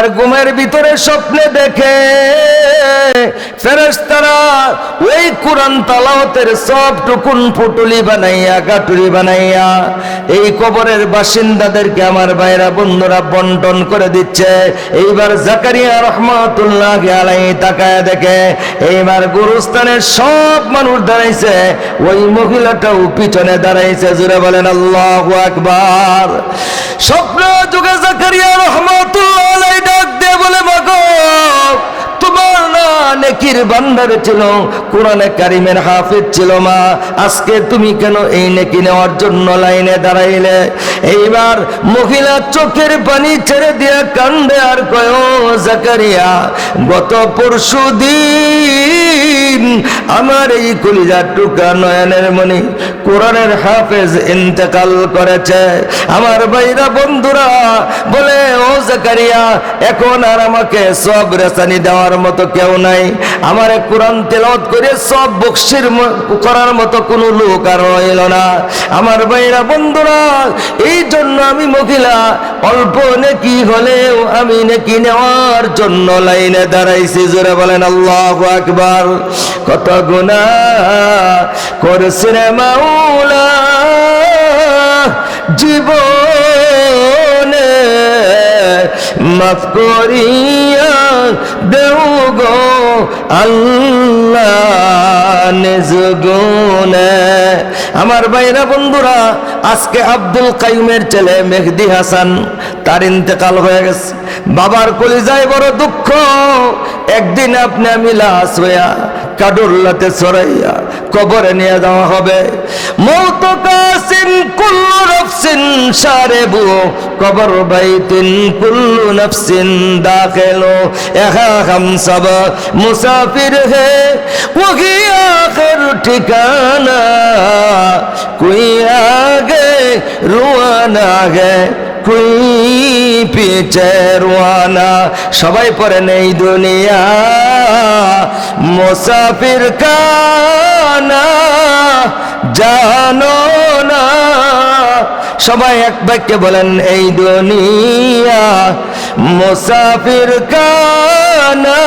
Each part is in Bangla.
আর ঘুমের ভিতরে স্বপ্নে দেখে ফেরেশতারা ওই কোরআন তালাওয়াতের সব টুকুন পুটুলি বানাইয়া, গাটুলি বানাইয়া, এই কবরের বাসিন্দাদেরকে আমার ভাইরা, বন্ধুরা বন্টন করে দিচ্ছে। এইবার জাকারিয়া রহমাতুল্লাহ আলাই তাকায় দেখে, এইবার গুরুস্থানের সব মানুষ দাঁড়াইছে। ওই মহিলাটাও পিছনে দাঁড়াইছে জুড়ে বলেন আল্লাহু আকবার। স্বপ্ন যুগে জাকারিয়া রহমাতুল্লাহ আলাই ডাক দিয়ে বলে, মাগো, তোমার না নেকির বান্দার ছিল, কোরআনে কারিমের হাফিজ ছিল মা। আজকে তুমি কেন এই নেকি নেওয়ার জন্য লাইনে দাঁড়াইলে? এইবার মহিলা চোখের পানি ছেড়ে দিয়ে কান্দে আর কয় জাকারিয়া, গত পরশু দিন আমার এই কলিজার টুকা নয়নের মনি কোরআনের হাফেজ ইন্তেকাল করেছে। আমার ভাইরা বন্ধুরা, বলে, ও জাকারিয়া, এখন আর আমাকে সব রেসানি দেওয়ার মতো কেউ নাই। আমার কোরআন তেলত করে সব বক্সির করার মতো কোনো লোক আর রইল না। আমার ভাইরা বন্ধুরা, এই জন্য আমি মহিলা, অল্প নেকি হলেও আমি নেকি নেওয়ার জন্য লাইনে দাঁড়াইছি। জোরে বলেন, আল্লাহ আকবার। কত গুণা করছে রে মাওলা। জীবনে মাফ করিয়া দেও গো আল্লাহ নিজগুনে আমার ভাইরা বন্ধুরা, আজকে আব্দুল কাইমের ছেলে মেহদি হাসান, তার ইন্তেকাল হয়ে গেছে। বাবার কলিজায় বড় দুঃখ একদিন আপনি আমি লাশ হইয়া কাডুল্লাতে সরাইয়া কবরে নিয়ে যাওয়া হবে। মৌত কুল্লু সব হে ঠিকানা, কুই আগে রুয়ানা গে। कोई রোয়ানা সবাই পড়েন এই দুনিয়া মুসাফির কানা জানো না সবাই এক বাক্যে বলেন এই দুনিয়া মুসাফির কানা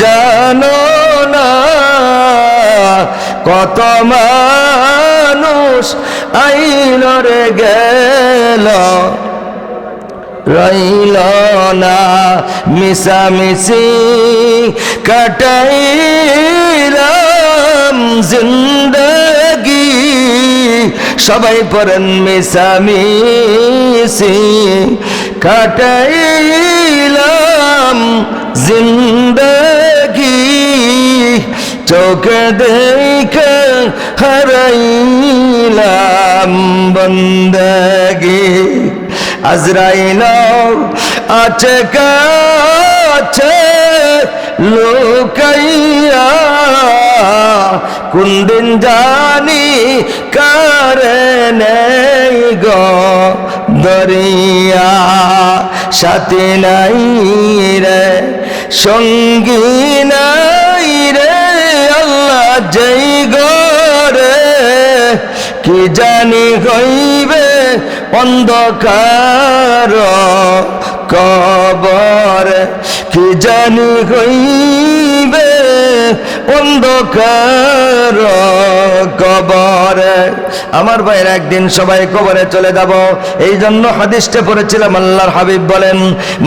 জানো না কত মানুষ আইল রে গেল রইল না মিশামিশি কাটাইলাম জিন্দগি। সবাই পড়েন মিশামিশি কাটাইলাম জিন্দগি। চোখে দেখে হারাইলাম বন্দগি। আজরাইল আছে কাছে লোকাইয়া, কোন দিন জানি কারে গো দরিয়া। সাথে নাই রে, সঙ্গী নাই রে, আল্লাহ যেই গরে কি জানি হইবে অন্ধকার কবর কি জানি হইবে? অন্ধকার কবর। আমার ভাইয়ের একদিন সবাই কবরে চলে যাব। এই জন্য হাদিসটা পড়েছিলাম, আল্লাহর হাবিব বলেন,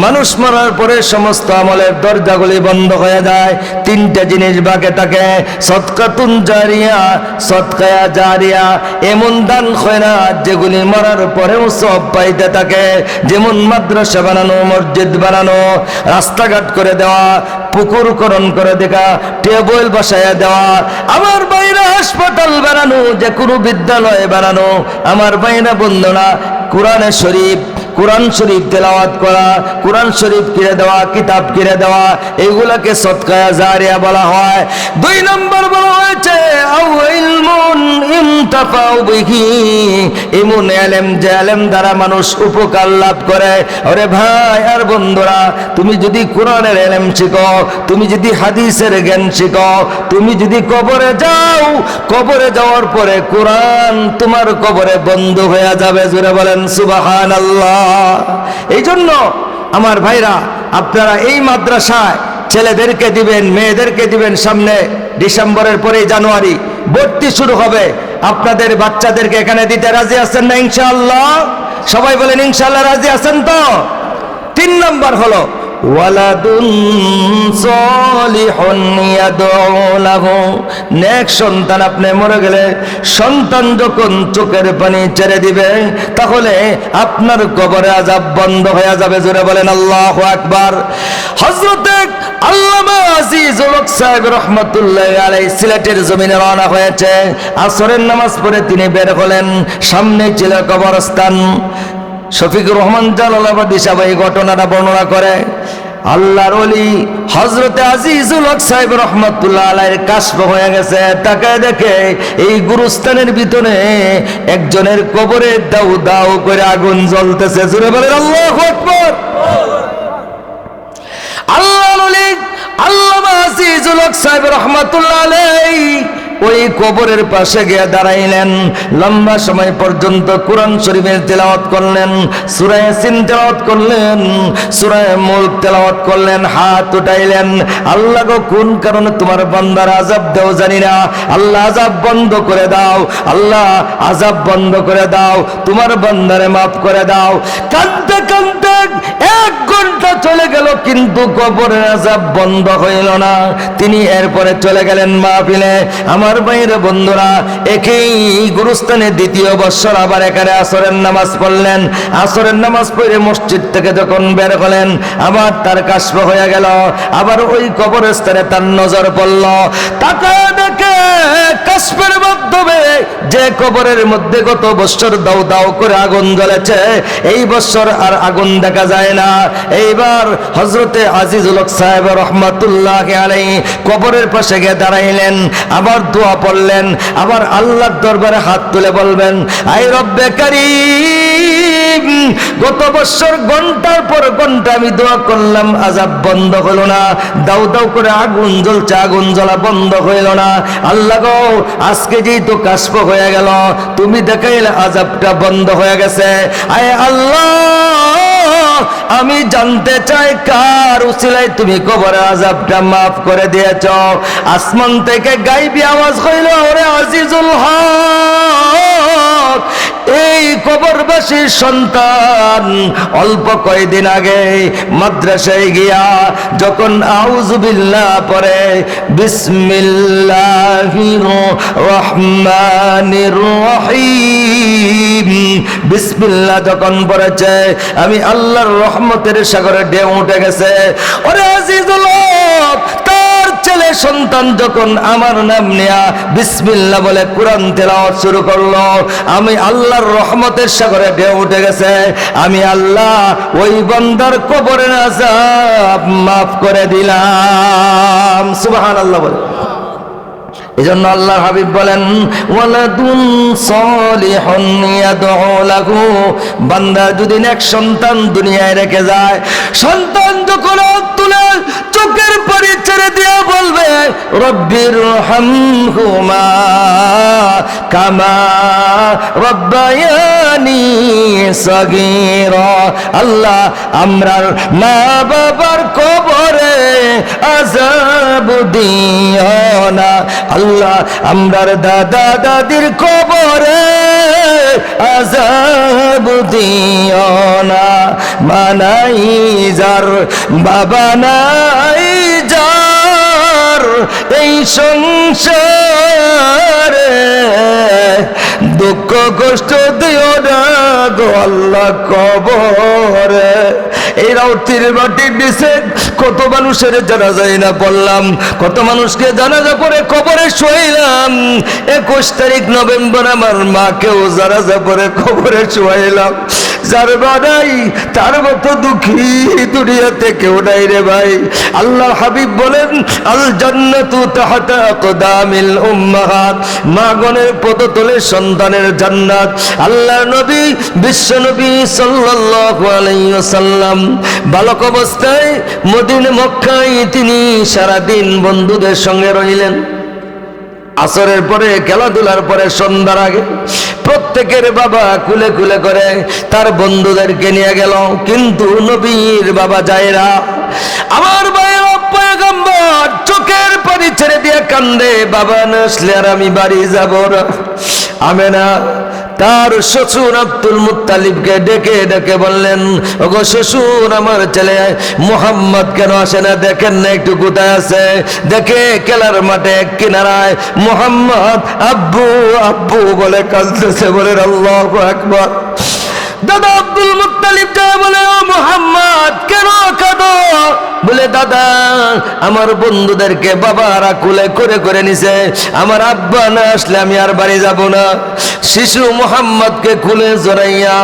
মানুষ মরার পরে সমস্ত আমলের দরজাগুলি বন্ধ হয়ে যায়। তিনটা জিনিস বাকি থাকে সৎকাতুন জারিয়া সৎকায়া জারিয়া। এমন দান খয়রাত যেগুলি মরার পরেও সব পাইতে থাকে। যেমন মাদ্রাসা বানানো, মসজিদ বানানো, রাস্তাঘাট করে দেওয়া, পুকুর করণ করে দেখা, টেবল বসায়া দেওয়া, আমার বাইরে হাসপাতাল বানানো, যে কোনো বিদ্যালয় বানানো, আমার বাইরে বন্ধনা কোরআনে শরীফ কোরআন শরীফ তেলাওয়াত করা, কোরআন শরীফ কিনে দেওয়া, কিতাব কিনে দেওয়া, এগুলাকে সৎকায়া জারিয়া বলা হয়। দুই নম্বর বলা হয়েছে এলেম মানুষ উপকার লাভ ভাই, আর তুমি যদি এলেম তুমি যদি তুমি যদি কবরে যাও কোরআন তোমার কবরে বন্ধ হয়ে যাবে জুড়ে বলেন সুবাহান আল্লাহ এই জন্য আমার ভাইরা, আপনারা এই মাদ্রাসায় ছেলেদেরকে দিবেন, মেয়েদেরকে দিবেন সামনে ডিসেম্বরের পরে জানুয়ারি, ভর্তি শুরু হবে। আপনাদের বাচ্চাদেরকে এখানে দিতে রাজি আছেন না ইনশাআল্লাহ? সবাই বলেন, ইনশাআল্লাহ রাজি আছেন তো? তিন নম্বর হলো সন্তান আপনি মরে গেলে সন্তান যখন চোখের পানি ছেড়ে দিবে, তাহলে আপনার কবরে আজাব বন্ধ হয়ে যাবে। জোরে বলেন, আল্লাহু আকবার। হযরতে আল্লামা সিলেটের জমিনে রওনা হয়েছে। আসরের নামাজ পড়ে তিনি বের হলেন। সামনে ছিল কবরস্থান। শফিকুর রহমান জালালাবাদী সাহেব এই ঘটনাটা বর্ণনা করে। আল্লাহর অলি হজরতে আজিজুল হক সাহেব রহমতুল্লাহ আলাইয়ের কাশফ হয়ে গেছে। তাকে দেখে এই গুরুস্থানের ভিতরে একজনের কবরে দাউ দাউ করে আগুন জ্বলতেছে। জুড়ে বলেন, আল্লাহ আকবার। আল্লাহ অলি আল্লামা আজিজুল হক সাহেব রহমতুল্লাহ আলাই ওই কবরের পাশে গিয়ে দাঁড়াইলেন। লম্বা সময় পর্যন্ত কোরআন শরীফের তেলাওয়াত করলেন, সুরায় সিন তেলাওয়াত করলেন, সুরায় মুল্ক তেলাওয়াত করলেন, হাত উঠাইলেন। আল্লাহ গো, কোন কারণে তোমার বান্দার আজাব দেও জানি না। আল্লাহ আজাব বন্ধ করে দাও। আল্লাহ আজাব বন্ধ করে দাও। তোমার বান্দারে মাফ করে দাও। কাঁদতে কিন্তু কবরের আজাব বন্ধ হইল না। তিনি এরপরে চলে গেলেন মাহফিলে। আমার বাইরে বন্ধুরা, একেই গুরুস্থানে দ্বিতীয় বৎসর আবার এখানে আসরের নামাজ পড়লেন। আসরের নামাজ পড়ে মসজিদ থেকে যখন বের হলেন, আবার তার কাশ্প হয়ে গেল। আবার ওই কবরস্থানে তার নজর পড়ল। তাকায় দেখে কাশ্মের মাধ্যমে যে কবরের মধ্যে গত বৎসর দাও দাও করে আগুন জ্বলেছে, এই বৎসর আর আগুন দেখা যায় না। এইবার হজরতে আজিজুল সাহেব রহমাতুল্লাহ আলাই কবরের পাশে গিয়ে দাঁড়াইলেন, আবার দোয়া পড়লেন, আবার আল্লাহর দরবারে হাত তুলে বলবেন, আই রব্বে কারিম, গত বছর ঘণ্টার পর ঘণ্টা আমি দোয়া করলাম আজাব বন্ধ হলো না দাউ দাউ করে আগুন জ্বলছে, আগুন জ্বলা বন্ধ হইল না, আল্লাহ গো, আজকে যেই তো কাশ্প হয়ে গেল, তুমি দেখাইলে আজাবটা বন্ধ হয়ে গেছে, আয় আল্লাহ আমি জানতে চাই কার উসিলাই তুমি কবরের আজাবটা মাফ করে দিয়েছ। আসমান থেকে গাইবি আওয়াজ হইল, ওরে আজিজুল হক। এই কবরবাসীর সন্তান অল্প কয়েকদিন আগে মাদ্রাসায় গিয়া যখন আউজুবিল্লাহ পরে বিসমিল্লাহির রহমানির রহিম। বিসমিল্লাহ যখন পড়েছে, আমি আল্লাহর রহমতের সাগরে ঢেউ উঠে গেছে। ওরে আজিজুল ছেলে সন্তান যখন আমার নাম নেয়া বিসমিল্লা বলে কোরআন তেলাওয়াত শুরু করল, আমি আল্লাহর রহমতের সাগরে ঢেউ উঠে গেছে। আমি আল্লাহ ওই বন্দার কবরে না মাফ করে দিলাম। সুবহানাল্লাহ বলে। এজন্য আল্লাহ হাবিব বলেন, ওয়ালাদুন সলিহুন ইয়াদউ লাহু। বান্দা যদি এক সন্তান দুনিয়ায় রেখে যায়, সন্তান যখন তুলে চোখের পানি ছেড়ে দিয়ে বলবে রব্বির হামহুমা কামা রব্বায়ানি সগীরা। আল্লাহ আমরার মা বাবার কবরে আজাব দিও আল্লাহ, আমরার দাদা দাদির কবরে আজাব দিও না মানাই যার, বাবা নাই যার, এই সংসারে দুঃখ কষ্ট দিও না গো আল্লাহ কবরে। এই রাউতির মাটির নিচে কত মানুষের জানাজাই না বললাম কত মানুষকে জানাজা করে কবরে শোয়াইলাম। একুশ তারিখ নভেম্বর আমার মাকেও জানাজা করে কবরে শোয়াইলাম। যার বানাই তার মতো দুঃখী দুনিয়াতে কেউ নাই রে ভাই। আল্লাহ হাবিব বলেন আল জান্নাতু তাহাতা আকদামিল উম্মাহাত। মাগনের পদতলে সন্তানের জান্নাত। আল্লাহ নবী, বিশ্ব নবী সাল্লাল্লাহু আলাইহি ওয়াসাল্লাম। বালক অবস্থায় মদিনে মক্কায় তিনি সারাদিন বন্ধুদের সঙ্গে রইলেন। আসরের পরে, খেলাধুলার পরে, সন্ধ্যার আগে প্রত্যেকের বাবা কুলে কুলে করে তার বন্ধুদেরকে নিয়ে গেল। কিন্তু নবীর বাবা যায় না আমার ভাইয়ের পয়গম্বর চোখের পানি ছেড়ে দিয়ে কান্দে, বাবা নসলে আর আমি বাড়ি যাব না। আমেনা তার শ্বশুর আব্দুল মুতালিবকে ডেকে ডেকে বললেন, ওগো শ্বশুর, আমার ছেলে মোহাম্মদ কেন আসে না? দেখেন না একটু কোথায় আছে। দেখে কেলার মাঠে এক কিনারায় মোহাম্মদ আব্বু আব্বু বলে কাঁদতেছে। বলে আল্লাহ একবার দাদা আব্দুল মুত্তালিব যায় বলে, ও মোহাম্মদ, কেন কাঁদো? বলে, দাদা, আমার বন্ধুদেরকে বাবারা কুলে করে করে নিছে। আমার আব্বা না আসলে আমি আর বাড়ি যাব না। শিশু মোহাম্মদকে কুলে জড়াইয়া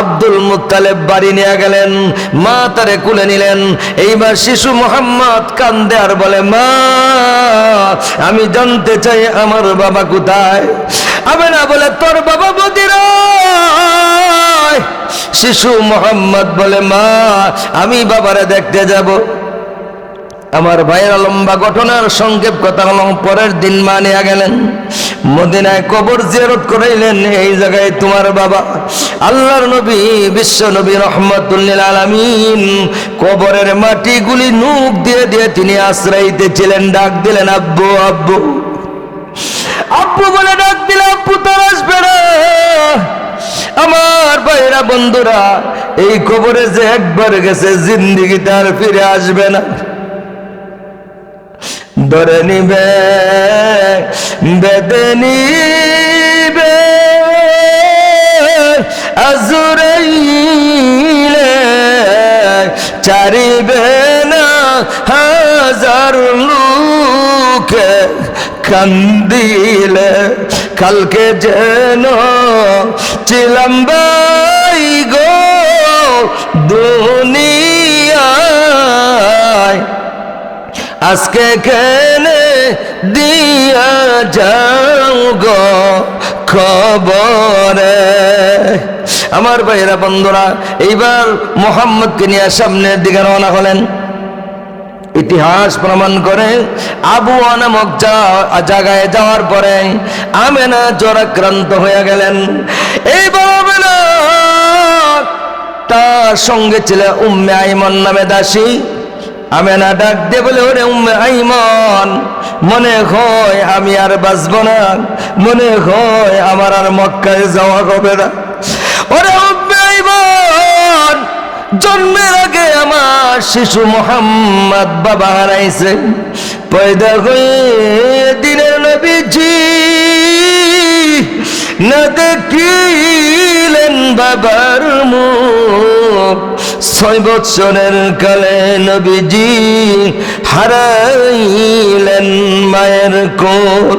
আব্দুল মুত্তালেব বাড়ি নিয়ে গেলেন। মা তারে কুলে নিলেন। এইবার শিশু মোহাম্মদ কান্দে আর বলে, মা, আমি জানতে চাই আমার বাবা কোথায়? আমি না বলে তোর বাবা বদিরা শিশু মোহাম্মদ বলে, মা, আমি বাবারে দেখতে যাব। আমার ভাইয়ের লম্বা ঘটনার সংক্ষেপ কথা হল, পরের দিন মা নিয়ে গেলেন। মদিনায় কবর জিয়ারত করাইলেন, এই জায়গায় তোমার বাবা। আল্লাহর নবী, বিশ্ব নবী রহমতুল্লিল আলমিন, কবরের মাটিগুলি নুক দিয়ে দিয়ে তিনি আশ্রয়িতে ছিলেন ডাক দিলেন, আব্বু আব্বু। আব্বু বলে ডাক দিলে আব্বু তোর আসবে আমার ভাইরা, বন্ধুরা, এই খবরে যে একবার গেছে, জিন্দিগি তার ফিরে আসবে না। ধরে নিবে বেদে নিবে। আজুরাইলে চারিবে না হাজার লোকে। কান্দিলে কালকে যেন চিলাম্বাই গো দুনিয়ায়। আজকে কেনে দিয়া যাও গো খবরে। আমার ভাইরা বন্ধুরা, এইবার মোহাম্মদকে নিয়ে সামনের দিকে রওনা হলেন। ইতিহাস প্রমাণ করে আবু নামক জায়গায় যাওয়ার পরে আমেনা জ্বরাক্রান্ত হয়ে গেলেন। এইবার আমেনা তার সঙ্গে ছিল উম্মে আইমন নামে দাসী। আমেনা ডাক দে বলে, ওরে উম্মে আইমন, মনে হয় আমি আর বাঁচব না, মনে হয় আমার আর মক্কায় যাওয়া হবে না। ওরে উম্মে আইমন জন্মের আগে আমার শিশু মোহাম্মদ বাবা হারাইছে। পয়দা হয়ে দিনের নবীজি, না দেখিলেন বাবার মুখ। ছয় বৎসরের কালে নবীজি হারাইলেন মায়ের কোল।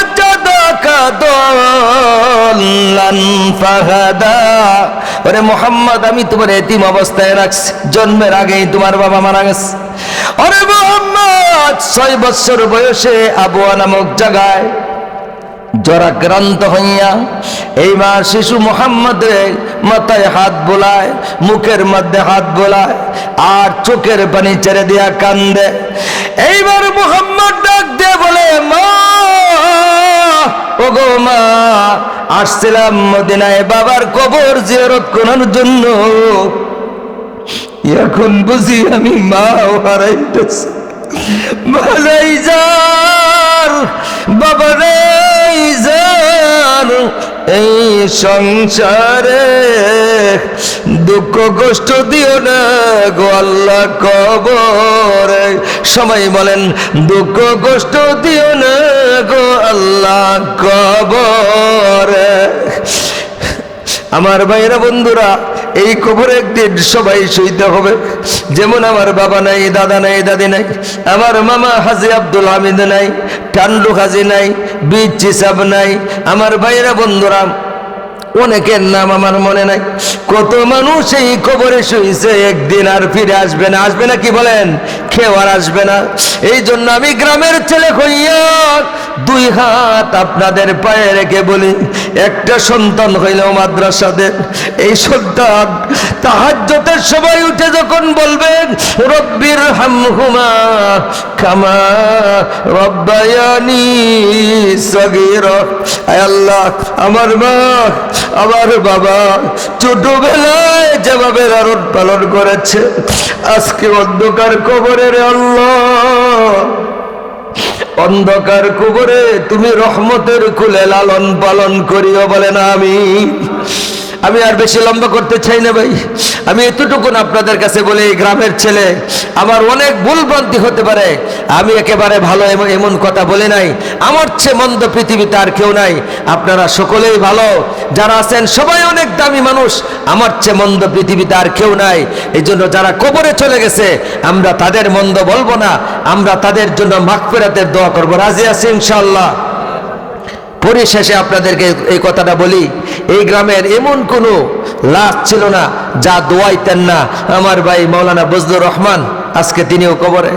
মোহাম্মদ, আমি তোমার এতিম অবস্থায় রাখছি। জন্মের আগেই তোমার বাবা মারা গেছে। ওরে মোহাম্মদ, ছয় বছর বয়সে আবুয়া নামক জায়গায় জরাক্রান্ত হইয়া এইবার শিশু মোহাম্মদের মাথায় হাত বোলায়, মুখের মধ্যে হাত বোলায়, আর চোখের পানি ছেড়ে দিয়া কান্দে। এইবার মোহাম্মদ ডাক দিয়ে বলে, মা! ওগো মা, আসছিলাম মদিনায় বাবার কবর জিয়ারত করার জন্য। এখন বুঝি আমি মা হারাইতেছি। ভালাই যার, বাবারে যার এই সংসারে দুঃখ কষ্ট দিও না গো আল্লাহ কবরে। সবাই বলেন, দুঃখ কষ্ট দিও না গো আল্লাহ কবরে। আমার ভাইরা বন্ধুরা এই কবর একদিন সবাই শুইতে হবে। যেমন আমার বাবা নাই, দাদা নাই, দাদি নাই, আমার মামা হাজি আব্দুল হামিদ নাই কান্ডু হাজি নাই, বীর চিসাব নাই, আমার ভাইরা বন্ধুরা অনেকের নাম আমার মনে নাই। কত মানুষ এই খবরে শুয়েছে একদিন আর ফিরে আসবে না। আসবে না কি বলেন? কেউ আর আসবে না। এই জন্য আমি গ্রামের ছেলে হইয়া দুই হাত আপনাদের পায়ে রেখে বলি, একটা সন্তান হইলেও মাদ্রাসাদের এই সন্তান তাহাজ্জতের সবাই উঠে যখন বলবেন, রব্বির হামহুমা কামা রব্বায়ানি সগীর। আল্লাহ, আমার মা, আমার বাবা ছোটবেলায় যেভাবে লালন পালন করেছে, আজকে অন্ধকার কবরের আল্লাহ। অন্ধকার কুবরে তুমি রহমতের কুলে লালন পালন করিও বলেন আমি আমি আর বেশি লম্বা করতে চাই না ভাই। আমি এতটুকুন আপনাদের কাছে বলি গ্রামের ছেলে আমার অনেক ভুলভ্রান্তি হতে পারে। আমি একেবারে ভালো এমন কথা বলে নাই। আমার চেয়ে মন্দ পৃথিবীতে আর কেউ নাই। আপনারা সকলেই ভালো। যারা আছেন সবাই অনেক দামি মানুষ। আমার চেয়ে মন্দ পৃথিবীতে আর কেউ নাই। এই জন্য যারা কবরে চলে গেছে, আমরা তাদের মন্দ বলব না। আমরা তাদের জন্য মাগফিরাতের দোয়া করব। রাজি আছি ইনশাল্লাহ পরিশেষে আপনাদেরকে এই কথাটা বলি, এই গ্রামের এমন কোনো লাশ ছিল না যা দোয়াইতেন না। আমার ভাই মৌলানা বজলুর রহমান, আজকে তিনিও কবরে।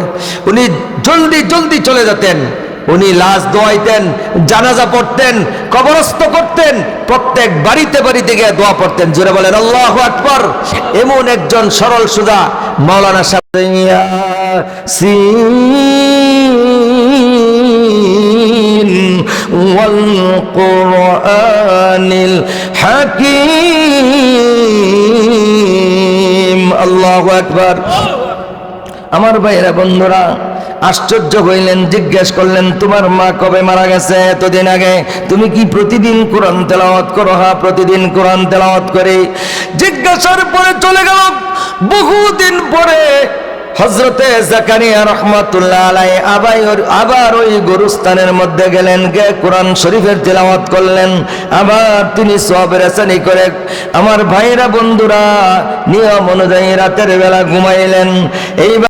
উনি জলদি জলদি চলে যেতেন। উনি লাশ দোয়াইতেন জানাজা পড়তেন, কবরস্থ করতেন, প্রত্যেক বাড়িতে বাড়িতে গিয়ে দোয়া পড়তেন। জোরে বলেন, আল্লাহ আকবর। এমন একজন সরল সুদা মৌলানা সাহেব والقرآن الحكيم الله أكبر আমার ভাইয়েরা বন্ধুরা আশ্চর্য হইলেন জিজ্ঞেস করলেন তোমার মা কবে মারা গেছে এতদিন আগে তুমি কি প্রতিদিন কোরআন তেলাওয়াত করো হ্যাঁ প্রতিদিন কোরআন তেলাওয়াত করে জিজ্ঞাসার পরে চলে গেল বহুদিন পরে হজরতে জাকারিয়া রহমাতুল্লাহ আলাই আবাই আবার ওই গরুস্থানের মধ্যে গেলেন গে কোরআন শরীফের তেলাওয়াত করলেন। আবার তিনি সব রেসানি করে আমার ভাইরা বন্ধুরা, নিয়ম অনুযায়ী রাতের বেলা ঘুমাইলেন। এই